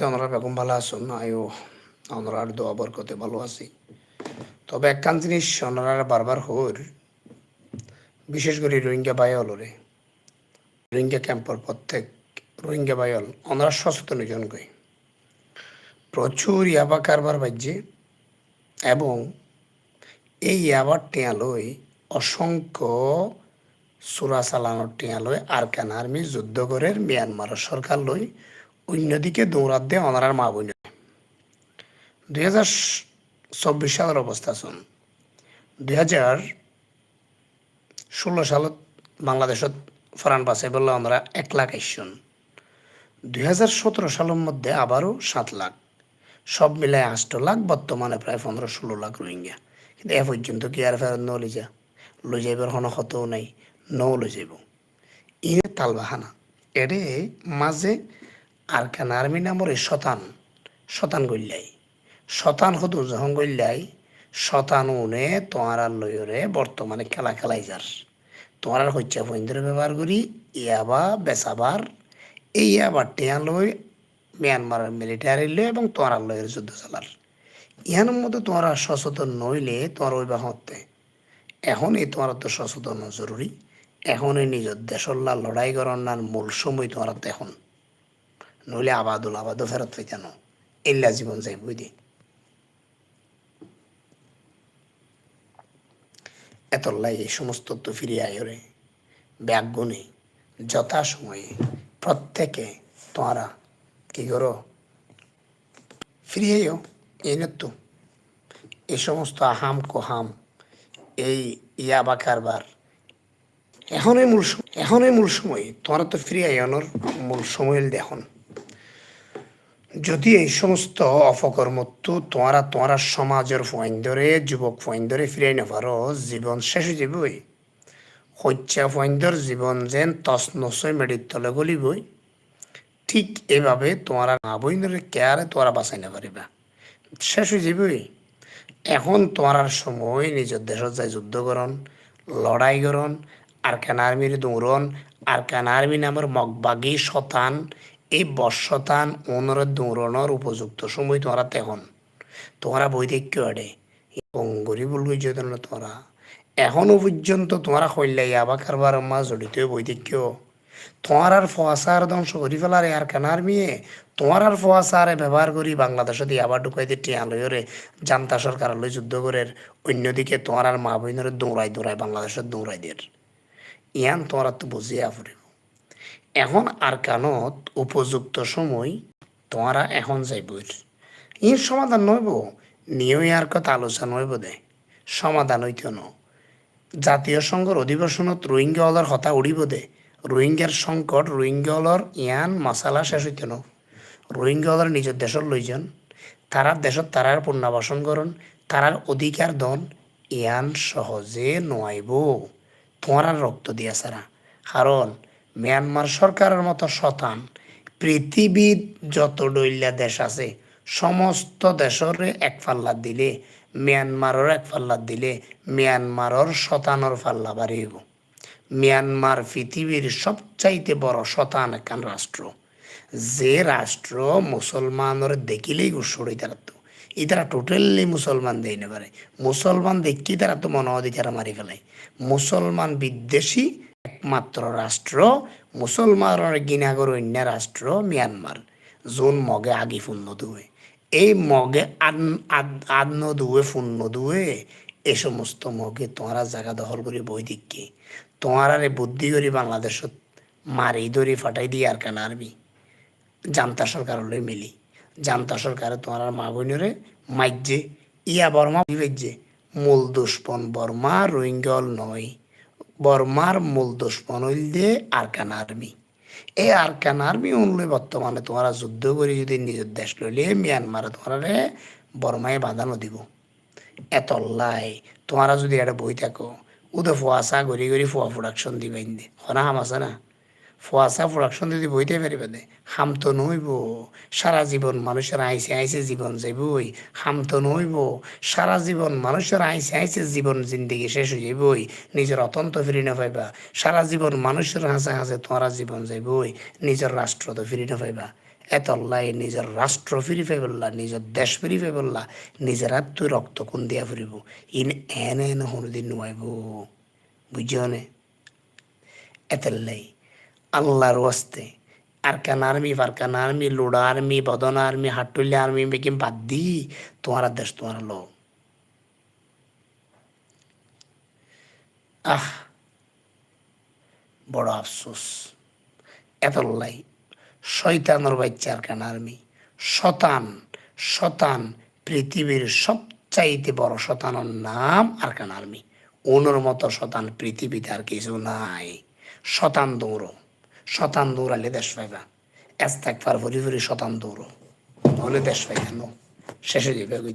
রহমতে আমরা বেগম ভালো আছেন আয়ো আমরা আর দোয়া বরকতে ভালো আছি। তবে একখান জিনিস ওনারা বারবার হর বিশেষ করে রোহিঙ্গা বায়লরে রোহিঙ্গা ক্যাম্পর প্রত্যেক রোহিঙ্গা বায়ল ওনারা সচেতন জন কই। প্রচুর ইয়াবা কারবার বাজ্যে এবং এই ইয়াবার টেঁয়ালই অসংখ্য সুরা চালানোর টেঁয়ালই আরকান আর্মি যুদ্ধ করে মিয়ানমার সরকার লই অন্যদিকে দৌড়াত দিয়ে অনারার মা বোন দুই হাজার চব্বিশ সালের অবস্থা শুন। দুই হাজার ষোলো সালত বাংলাদেশত ফরান পাশে বললে আমরা এক লাখ আইসন দুই হাজার সতেরো সালের মধ্যে আবারও সাত লাখ। সব মিলায় আষ্ট লাখ, বর্তমানে প্রায় পনেরো ষোলো লাখ রোহিঙ্গা। কিন্তু এ পর্যন্ত কি আর ফেরত ন লই যা লই যাইবার কোনো ক্ষতও নাই নও লই যাইব। ইনে তালবাহানা, এরে মাঝে আর কেন? আর্মি নামর এই শতান। শতান গল্লাই শতান হতো যখন গল্লাই শতান উনে তোমার আর লইরে বর্তমানে খেলা খেলাই যার। তোমার আর হচ্ছে ফৈন্দরে ব্যবহার করি ইয়াবা বেচাবার এই ইয়াবার টেয়া লই মিয়ানমারের মিলিটারি লই এবং তোমার আর লইয়ের যুদ্ধ চালার। ইহানোর মধ্যে তোমার আর সচেতন নইলে তোমার ওই হতে এখনই তোমার তো সচেতন জরুরি। এখনই নিজের দেশল্লা লড়াই করার মূল সময় তোমার এখন। নইলে আবাদুল, আবাদও ফেরত পেতেন ইল্লা জীবন যাই বুঝি এতল্লাই এই সমস্ত তো ফিরে আয়রে যথা সময়ে প্রত্যেকে তোমরা কি করো ফিরিয়েও এই তো এই সমস্ত আহাম, কোহাম, এই ইয়াবা কারবার এখনই মূল এখনই মূল সময়। তোমরা তো ফিরে আইনের মূল সময় দেখুন। যদি এই সমস্ত অপকর্মত্ব তোমরা তোমরা সমাজের ফয়েন্দরে যুবক ফয়েন্দরে ফিরে না পারো, জীবন শেষ হয়ে যাবই হত্যা ফয়েন্দর জীবন যেন তস নসই মেডির তলে গলিবই ঠিক এভাবে তোমরা মা বইনরে কেয়ারে তোমরা বাঁচাই না পারিবা। শেষ হয়ে যাবই এখন তোমার সময় নিজের দেশত যাই যুদ্ধ করন, লড়াই করন আর কেন আর্মির দৌড়ন আর কেন আর্মি নামের মগবাগি শতান এই বর্ষতান ওনর দৌড়নের উপযুক্ত সময় তোমরা তেখন তোমরা বৈদিক্য আডে বলবি যদি না তোমরা এখনও পর্যন্ত তোমরা কইলাই আবা কারবার মা জড়িত বৈদিক্য। তোমার আর ফোয়াশার ধ্বংস করি ফেলারে আর কেনার মেয়ে তোমার আর ফোয়াশারে ব্যবহার করি বাংলাদেশে দিয়ে আবার ঢুকাই দিয়ে টিয়া লইরে জান্তা সরকার লই যুদ্ধ করে অন্যদিকে তোমার আর মা বইনের দৌড়াই দৌড়াই বাংলাদেশের দৌড়াই দের। ইয়ান তোমরা তো বুঝিয়া ফুরিব। এখন আর কানত উপযুক্ত সময় তোমরা এখন যাইবই। ইর সমাধান নইব নিয়ে আর কথা আলোচনা হইব দে। সমাধান হইতে ন জাতীয় সংঘর অধিবেশনত রোহিঙ্গা হলার হতা উড়িব দে। রোহিঙ্গার সংকট, রোহিঙ্গা হলর ইয়ান মশালা শেষ হইতে ন রোহিঙ্গা হলার নিজের দেশর লইজন তারার দেশত তারার পুনর্বাসন করন। তারার অধিকার দন ইয়ান সহজে নোয়াইব। তোমার রক্ত দিয়া সারা। কারণ মিয়ানমার সরকারের মতো শতান, পৃথিবীর যত ডইলা দেশ আছে, সমস্ত দেশরে এক পাল্লা দিলে মিয়ানমারের এক পাল্লা দিলে মিয়ানমারের শতানোর পাল্লা বাড়িব মিয়ানমার পৃথিবীর সবচাইতে বড় শতান একখান রাষ্ট্র। যে রাষ্ট্র মুসলমানের দেখিলেই গুসড়ই তারা তো ইতারা টোটালি মুসলমান দেই না পারে। মুসলমান দেখি তারা তো মনোবাদী তারা মারি ফেলায়। মুসলমান বিদ্বেষী একমাত্র রাষ্ট্র মুসলমানের গিনাগর অন্য রাষ্ট্র, মিয়ানমার। যোন মগে আগি ফুন্ন দুয়ে। এই মগে আন্ন দুয়ে, ফুন্ন দুয়ে। এ সমস্ত মগে তোমারা জায়গা দখল করে বই দিকে তোমার বুদ্ধি করি বাংলাদেশত মারি ধরি ফাটাই দিয়ে আর কেন আরবি। জান্তা সরকারলৈ মিলি। জান্তা সরকারে তোমার মা বোনরে মাইজে ইয়া বর্মা বিবেজ্যে মূল দুষ্পন বর্মা রোহিঙ্গল নয়। বর্মার মূল দুশ্মন হইল যে আরকান আর্মি। এই আরকান আর্মি অনুযায়ী বর্তমানে তোমরা যুদ্ধ করে যদি নিজের দেশ লইলে মিয়ানমারে তোমরা বর্মায় বাঁধানো দিব। এত লাই তোমরা যদি এটা বই থাকো ওদের ফোয়াশা ঘুরি ঘুরি ফোয়া প্রোডাকশন দিবেন হনা, হাম আছে না? ফোয়াশা প্রোডাকশন যদি বইতে পারিবে দে হাম তো নইব। সারা জীবন মানুষের আইসে আইসে জীবন যাইবই হাম তো নইব। সারা জীবন মানুষের আইসে আইসে জীবন জিন্দিগি শেষ হয়ে যাইবই, নিজের অতন্ত ফিরি না পাইবা। সারা জীবন মানুষের হাসে হাসে তোমারা জীবন যাইবই, নিজের রাষ্ট্র তো ফিরি না পাইবা। এতল্লাই নিজের রাষ্ট্র ফিরি ফেবল্লা নিজের দেশ ফিরি ফেবল্লা নিজের আত্মীয় রক্ত কোন দিয়া ফুরিব? ইন এন এন হনুদিন নুয়াইব বুঝিও নে? এতল্লাই আল্লাহর ওয়াস্তে। আরকান আর্মি ফারকান আর্মি, লোড়া আর্মি, বদন আর্মি হাটুল্লি আর্মি মেকিং বাদ দি, তোমার দেশ, তোমার লো আহ, বড় আফসোস। এতল্লাই শয়তানোর বাচ্চা আরকান আর্মি? শতান শতান, পৃথিবীর সবচাইতে বড় শতানোর নাম আরকান আর্মি? ওনোর মতো শতান পৃথিবীতে আর কিছু নাই। শতান দৌড়ো। শতান দৌড়ালে দেশ পাইবা। এস্তাক পার ভরি ভরি শতান দৌড়ো হলে দেশ পাইবা নো শেষে যাবে ওই